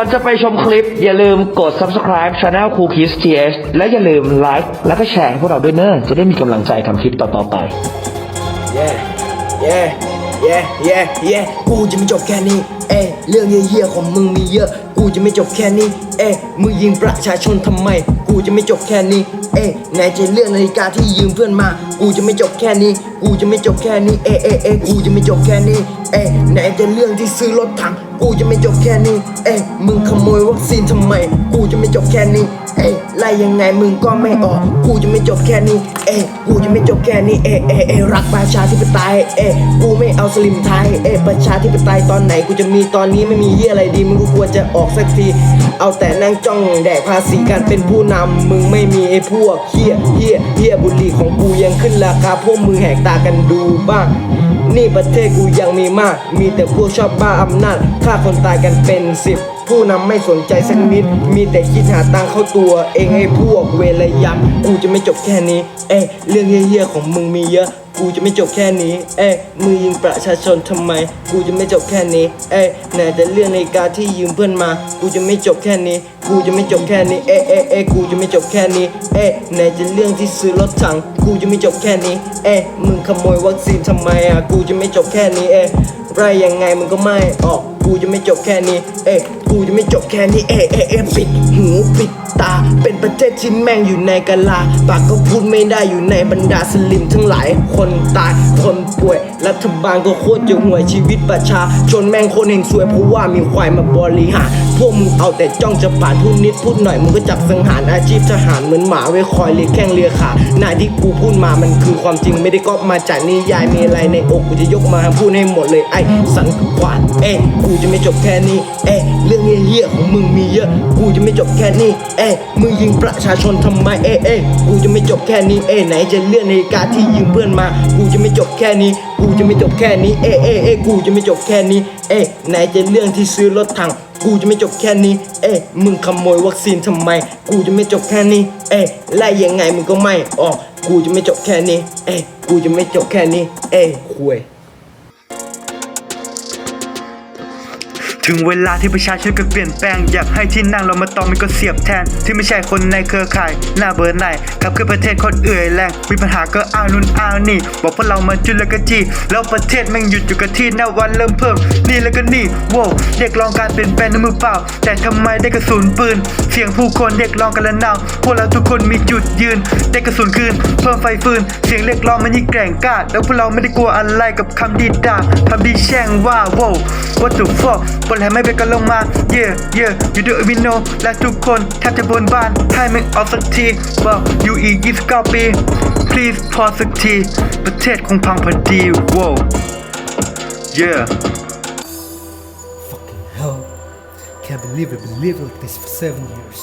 อนจะไปชมคลิป อย่าลืมกด subscribe channel ครูคิส TH และอย่าลืมไลค์แล้วก็แชร์ให้พวกเราด้วยเนอะจะได้มีกำลังใจทำคลิปต่อๆไป yeah yeah yeah yeah yeah กูจะไม่จบแค่นี้ เอ้ยเรื่องเยี่ยๆของมึงมีเยอะ กูจะไม่จบแค่นี้ เอ้ยมึงยิงประชาชนทำไม กูจะไม่จบแค่นี้ เอ้ยไหนจะเรื่องนาฬิกาที่ยืมเพื่อนมา กูจะไม่จบแค่นี้ กูจะไม่จบแค่นี้ เอ้ยเอ้ยเอ้กูจะไม่จบแค่นี้ เอ้ยไหนจะเรื่องที่ซื้อรถถัง กูจะไม่จบแค่นี้ เอ้ยมึงขโมยวัคซีนทำไม กูจะไม่จบแค่นี้ เอ้ไล่ยังไงมึงก็ไม่ออก กูจะไม่จบแค่นี้ เอ้กูจะไม่จบแค่นี้ เอ้เอ้เอ้รักประชาธิปไตย เอ้กูไม่เอาสลิมไทย เอ้ประชาธิปไตยตอนไหนกูจะมีตอนนี้ไม่มีเฮียอะไรดี มึงก็ควรจะออกสักที เอาแต่นั่งจ้องแดกภาษีการเป็นผู้นำมึงไม่มีไอ้พวกเฮียเฮียเฮียบุหรี่ของกูยังขึ้นราคาพวกมึงแหกตากันดูบ้างนี่ประเทศกูยังมีมาก มีแต่พวกชอบบ้าอำนาจฆ่าคนตายกันเป็นสิบ ผู้นำไม่สนใจสักนิด มีแต่คิดหาตังค์เข้าตัว เองไอ้พวกเวรยักษ์กูจะไม่จบแค่นี้ เอ้ยเรื่องเฮี้ยๆของมึงมีเยอะ กูจะไม่จบแค่นี้ เอ้ยมือยิงประชาชนทำไม กูจะไม่จบแค่นี้ เอ้ยไหนแต่เรื่องในการที่ยืมเพื่อนมา กูจะไม่จบแค่นี้ กูจะไม่จบแค่นี้ เอ้ยเอ้ยเอ้ยกูจะไม่จบแค่นี้ เอ้ยไหนจะเรื่องที่ซื้อรถถัง กูจะไม่จบแค่นี้ เอ้ยมึงขโมยวัคซีนทำไมอะ กูจะไม่จบแค่นี้ เอ้ยไรยังไงมึงก็ไม่ออก กูจะไม่จบแค่นี้ เอ้ย กูจะไม่จบแค่นี้เอเอเอปิดหูปิดตา เป็นประเทศที่แม่งอยู่ในกะลา ปากก็พูดไม่ได้อยู่ในบรรดาสลิมทั้งหลาย คนตาย คนป่วย รัฐบาลก็โคตรจะห่วยชีวิตประชา ชนแม่งคนเฮงซวยเพราะว่ามีควายมาบริหารพวกมึงเอาแต่จ้องจะปาดพูดนิดพูดหน่อยมึงก็จับสังหารอาชีพทหารเหมือนหมาไว้คอยเลียแข้งเลียขาน้าที่กูพูดมามันคือความจริงไม่ได้ก๊อปมาจากนิยายมีอะไรในอกกูจะยกมาพูดให้หมดเลยไอ้สันขวานเอ้กูจะไม่จบแค่นี้เอ้เรื่องเหี้ยๆของมึงมีเยอะ กูจะไม่จบแค่นี้เอ้ยมึงยิงประชาชนทำไมเอ้ยเอ้กูจะไม่จบแค่นี้เอ้ยไหนจะเรื่องนาฬิกาที่ยืมเพื่อนมา กูจะไม่จบแค่นี้ กูจะไม่จบแค่นี้เอ้ยเอ้เอ้กูจะไม่จบแค่นี้เอ้ยไหนจะเรื่องที่ซื้อรถถังกูจะไม่จบแค่นี้ เอ้ยมึงขโมยวัคซีนทำไม กูจะไม่จบแค่นี้ เอ้ยไล่ยังไงมึงก็ไม่ออก กูจะไม่จบแค่นี้ เอ้ยกูจะไม่จบแค่นี้ เอ้ยคุย ถึงเวลาที่ประชาชนก็เปลี่ยนแปลงอยากให้ที่นั่งเรามาตองมันก็เสียบแทน ที่ไม่ใช่คนในเครือข่ายหน้าเบอร์ไหนขับคือประเทศคนเอื่อยแรงมีปัญหาก็อ้าวนู่นอ้าวนี่ บอกพวกเรามาจุดแล้วก็จีแล้วประเทศแม่งหยุดอยู่กับที่หน้าวันเริ่มเพิ่มนี่แล้วก็นี่โว้เรียกร้องการเปลี่ยนแปลงในมือเปล่า แต่ทำไมได้กระสุนปืน เสียงผู้คนเรียกร้องกันละนาวพวกเราทุกคนมีจุดยืน ได้กระสุนคืน เพิ่มไฟฟืน เสียงเรียกร้องมันยิ่งแกร่งกล้าแล้วพวกเราไม่ได้กลัวอะไรกับคำดีด่าคำดีแช่งว่าโว้ว what the fuck ปนแหไม่เป็นกันลงมา yeah yeah you do it we know และทุกคนแทบจะบนบ้านให้มึงออกสักทีบอกอยู่อีก 29 ปี please พอสักที ประเทศคงพังพอดี wow yeah Fucking hell. Can't believe I've been living like this for seven years.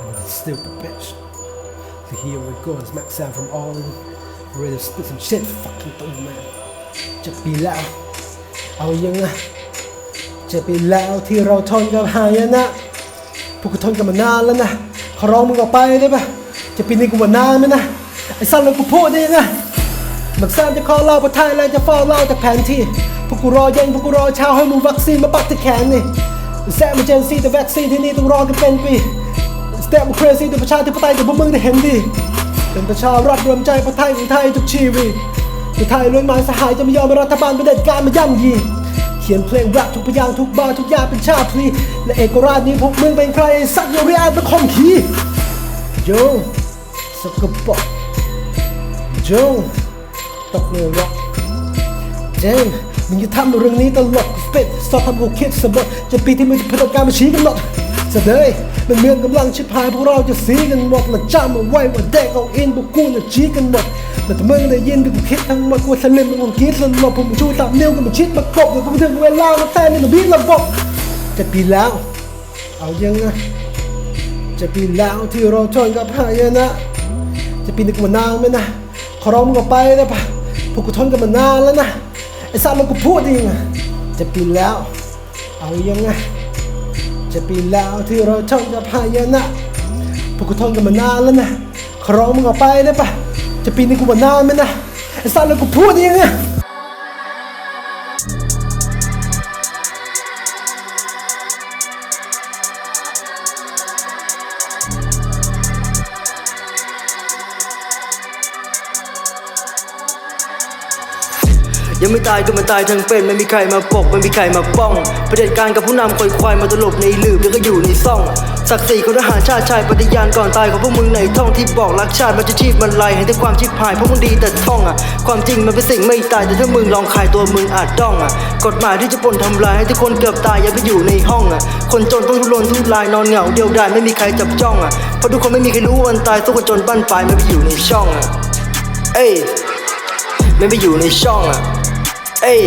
And it's still the bitch. To hear where it goes, Max out from all in. Ready to spit some shit, fucking thing, man. จะปีแล้ว เอายังไง จะปีแล้วที่เราทนกับหายนะพวกกูทนกันมานานแล้วนะ ขอร้องมึงออกไปได้ปะจะปีนี้กูว่านานไหมนะ ไอ้สั้นเลยกูพูดได้ยังไงบักแซมจะขอเล่าประไทยแลนจะฟ้องเล่าจากแผนที่ พวกกูรอเย็นพวกกูรอเช้าให้มึงวัคซีนมาปักที่แขนนี่แซมมาเจนซีแต่วัคซีนที่นี่ต้องรอกันเป็นปีสเต็ปมาเครซี่แต่ประชาธิปไตยแต่พวกมึงได้เห็นดีเป็นประชารัฐรวมใจประเทศไทยของไทยทุกชีวิตประเทศไทยล้วนหมายสหายจะไม่ยอมให้รัฐบาลประเด็จการมาย่ำยี ขียนเพลงแรปทุกพยางทุกบาร์ทุกยาเป็นชาติพลีและเอกราชนี้พวกมึงเป็นใครสัตว์โยเรียนเป็นคมขีโยสกปรกโจตกในร็อกเจนมึงจะทำเรื่องนี้ตลกสปิดสอบทำกูคิดเสมอจะปีที่มึงจะพลังการมาชี้กันหมดเสดยมันเมืองกำลังชิบหายพวกเราจะสีกันหมดและจำเอาไว้ว่าเด็กเอาอินพวกกูจะชี้กันหมด แต่ถ้ามึงได้ยินกูคิดทั้งหมดกูสลิมมึงคงคิดสลบผมชูตามนิ้วกันมาชิดมากบเดี๋ยวกูถึงเวลามาแทนนหนุ่มพี่ระบบจะปีแล้ว เอายังไงจะปีแล้วที่เราทนกับหายนะ จะปีนึกมานานไหมนะขอร้องมึงออกไปได้ปะพวกกูทนกันมานานแล้วนะไอ้สารมันกูพูดเองอะจะปีแล้ว เอายังไงจะปีแล้วที่เราทนกับพายนะพวกกูทนกันมานานแล้วนะขอร้องมึงออกไปได้ปะ จะปีนี้กูบ่นานไหมนะไอ้สัตว์แล้วกูพูดยังไงยังไม่ตายก็มันตายทั้งเป็นไม่มีใครมาปกไม่มีใครมาป้องประเด็จการกับผู้นำคอยควายมาตลบในลืบแล้วก็อยู่ในซ่อง ศักดิ์ศรีของทหารชาติชายปฏิญาณก่อนตายของพวกมึงในท่องที่บอกรักชาติมันจะชีพมันไล่ให้แต่ความชิบหายเพราะมึงดีแต่ท่องอะความจริงมันเป็นสิ่งไม่ตายแต่ถ้ามึงลองขายตัวมึงอาจต้องอะกฎหมายที่จะปนทำลายให้ทุกคนเกือบตายอย่าไปอยู่ในห้องอะคนจนต้องทุรนทุรายนอนเหงาเดียวดายไม่มีใครจับจ้องอะเพราะทุกคนไม่มีใครรู้วันตายทุกคนจนบ้านปลายไม่ไปอยู่ในช่องอะเอ้ยไม่ไปอยู่ในช่องอะเอ้ย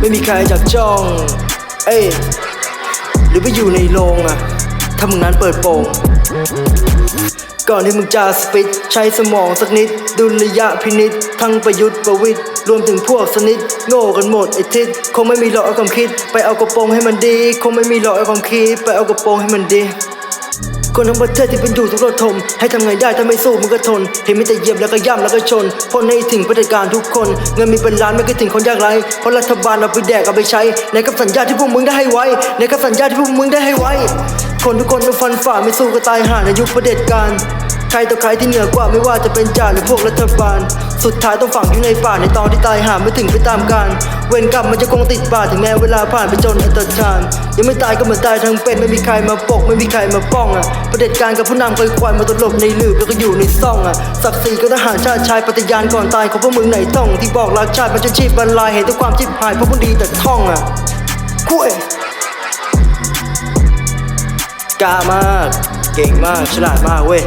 ไม่มีใครจับจ้อง เอ้ยหรือไปอยู่ในโรงอะ ถ้ามึงนั้นเปิดโปงก่อนที่มึงจะสปิดใช้สมองสักนิด ดุลยะพินิษทั้งประยุทธ์ประวิทย์รวมถึงพวกสนิท โง่กันหมดไอ้ทิศคงไม่มีหรอกเอาความคิด ไปเอากระโปรงให้มันดี คงไม่มีหรอกเอาความคิด ไปเอากระโปรงให้มันดีคนทั้งประเทศที่เป็นอยู่ทุกระทม ให้ทำไงได้ถ้าไม่สู้มึงก็ทน เห็นมีแต่เหยียบแล้วก็ย่ำแล้วก็ชนพนให้ถึงประเผด็จการทุกคน เงินมีเป็นล้านไม่เคยถึงคนยากไร้เพราะรัฐบาลเอาไปแดกเอาไปใช้ในกับสัญญาที่พวกมึงได้ให้ไว้ ในกับสัญญาที่พวกมึงได้ให้ไว้ คนทุกคนต้องฟันฝ่าไม่สู้ก็ตายห่าในยุคประเด็จการ ใครต่อใครที่เหนือกว่าไม่ว่าจะเป็นจ่าหรือพวกรัฐบาล สุดท้ายต้องฝังอยู่ในป่าในตอนที่ตายหาไม่ถึงไปตามการ เวรกรรมมันจะคงติดป่าถึงแม้เวลาผ่านไปจนอันตรธานยังไม่ตายก็เหมือนตายทั้งเป็นไม่มีใครมาปกไม่มีใครมาป้องอะประเด็จการกับผู้นำเคยควายมาตลบในหลืบแล้วก็อยู่ในซ่องอะศักดิ์ศรีก็ทหารชาติชายปฏิญาณก่อนตายของพวกมึงไหนต้องที่บอกรักชาติมันจะชีพบรรลัยเห็นทุกความชิบหายเพราะมึงดีแต่ท่องอะคุ้ย กล้ามาก เก่งมาก ฉลาดมากเว้ย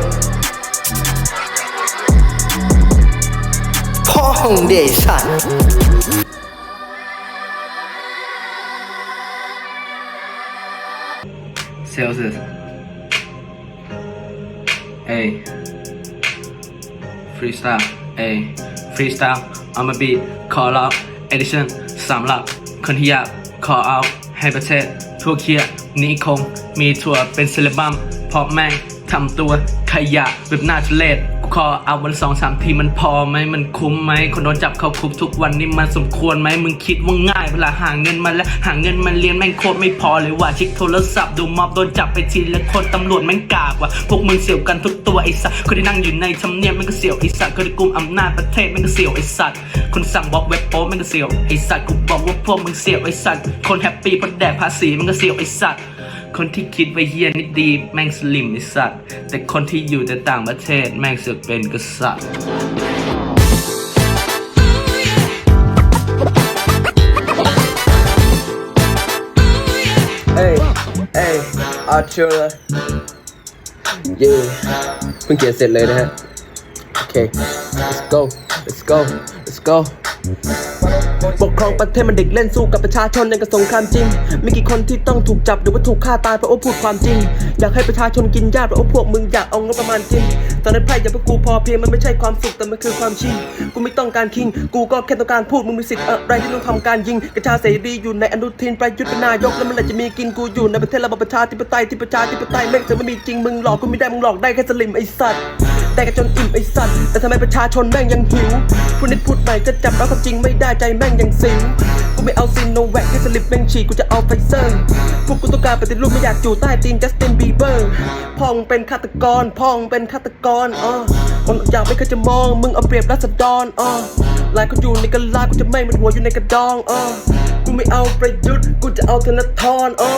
พ่อของเดชัน Celsius. Hey. Freestyle. Hey. Freestyle. I'ma be call out edition สำหรับคนที่อยาก call out ให้ประเทศทั่วเคียร์ นี้คงมีทัวร์เป็นเซเลบัมเพราะแม่งทำตัวขยะแบบน่าทุเลศ กูขอเอาวันสองสามทีมันพอไหมมันคุ้มไหมคนโดนจับเขาคุกทุกวันนี้มันสมควรไหมมึงคิดว่าง่ายเวลาหาเงินมาแล้วหาเงินมาเรียนแม่งโคตรไม่พอเลยว่ะชิคโทรศัพท์ดูมอบโดนจับไปทีละคนตำรวจแม่งกากว่ะพวกมึงเสียวกันทุกตัวไอ้สัสคนที่นั่งอยู่ในทำเนียบแม่งก็เสียวไอ้สัสคนที่กุมอำนาจประเทศแม่งก็เสียวไอ้สัสคนสั่งบล็อกเว็บโป๊แม่งก็เสียวไอ้สัสกูบอกว่าพวกมึงเสียวไอ้สัสคนแฮปปี้เพราะแดกภาษีแม่งก็เสียวไอ้สัส คนที่คิดว่าเฮียนิดดีแม่งสลิมไอสัตว์ แต่คนที่อยู่แต่ต่างประเทศแม่งเสือกเป็นกษัตริย์เอ้ยเอ้ยอาร์เชอร์เย่เพิ่งเขียนเสร็จเลยนะฮะ โอเค let's go let's go let's go ปกครองประเทศมันเด็กเล่นสู้กับประชาชนในกระสงครามจริง มีกี่คนที่ต้องถูกจับหรือว่าถูกฆ่าตายเพราะว่าพูดความจริง อยากให้ประชาชนกินยาเพราะว่าพวกมึงอยากเอางบประมาณจริง ตอนนั้นไพ่อย่าไปกูพอเพียงมันไม่ใช่ความสุขแต่มันคือความชิง กูไม่ต้องการคิง กูก็แค่ต้องการพูดมึงมีสิทธิ์อะไรที่ต้องทำการยิง กระชาเสรีอยู่ในอนุทินประยุทธ์เป็นนายกแล้วมันจะมีกินกูอยู่ในประเทศระบอบประชาธิปไตยที่ประชาธิปไตยแม่งจะไม่มีจริงมึงหลอกกูไม่ได้มึงหลอกได้แค่สลิมไอ้สัตว์ แต่กันจนอิ่มไอ้สัตว์แต่ทำไมประชาชนแม่งยังหิวพูดนิดพูดหน่อยก็จับแล้วความจริงไม่ได้ใจแม่งยังสิงกูไม่เอาซินโนแวคให้สลิปแม่งฉีกกูจะเอาไฟเซอร์พวกกูต้องการปฏิรูปไม่อยากอยู่ใต้ตีนจัสตินบีเบอร์พ่องเป็นฆาตกรพ่องเป็นฆาตกรอ๋อคนอยากไม่เคยจะมองมึงเอาเปรียบรัษฎรอ๋อหลายคนอยู่ในกะลากูจะไม่เป็นหัวอยู่ในกระดองอ๋อกูไม่เอาประยุทธ์กูจะเอาธนาธรอ๋อ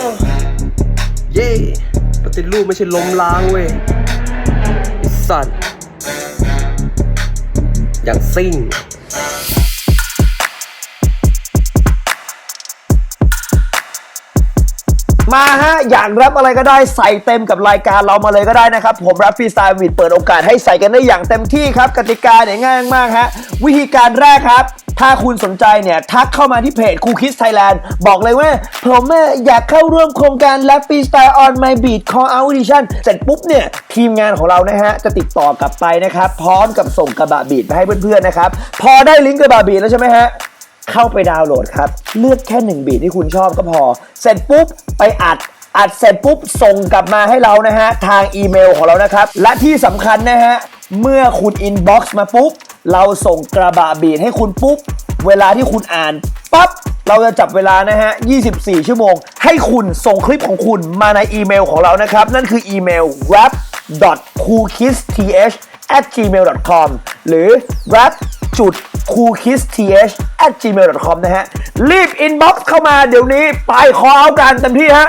เย่ปฏิรูปไม่ใช่ล้มล้างเว้ย สัตว์ อย่างซิ่งมาฮะ อยากรับอะไรก็ได้ใส่เต็มกับรายการเรามาเลยก็ได้นะครับ ผมรับฟรีสไตล์วิดเปิดโอกาสให้ใส่กันได้อย่างเต็มที่ครับ กติกาเนี่ยง่ายมากฮะ วิธีการแรกครับ ถ้าคุณสนใจเนี่ย ทักเข้ามาที่เพจครูคิสไทยแลนด์บอกเลยว่า ผมอยากเข้าร่วมโครงการแรปฟรีสไตล์ on my beat call out edition เสร็จปุ๊บเนี่ย ทีมงานของเรานะฮะ จะติดต่อกลับไปนะครับ พร้อมกับส่งกระบะบีดไปให้เพื่อนๆนะครับ พอได้ลิงก์กระบะบีดแล้วใช่ไหมฮะเข้าไปดาวน์โหลดครับ เลือกแค่หนึ่งบีทที่คุณชอบก็พอ เสร็จปุ๊บ ไปอัด อัดเสร็จปุ๊บ ส่งกลับมาให้เรานะฮะ ทางอีเมลของเรานะครับ และที่สำคัญนะฮะ เมื่อคุณอินบ็อกซ์มาปุ๊บ เราส่งกระบะบีทให้คุณปุ๊บ เวลาที่คุณอ่านปั๊บ เราจะจับเวลานะฮะ 24 ชั่วโมง ให้คุณส่งคลิปของคุณมาในอีเมลของเรานะครับ นั่นคืออีเมล rap coolkissth at gmail com หรือ rap จุด coolkissth at gmail com นะฮะ รีบ inbox เข้ามาเดี๋ยวนี้ ไปขอเอากันเต็มที่ฮะ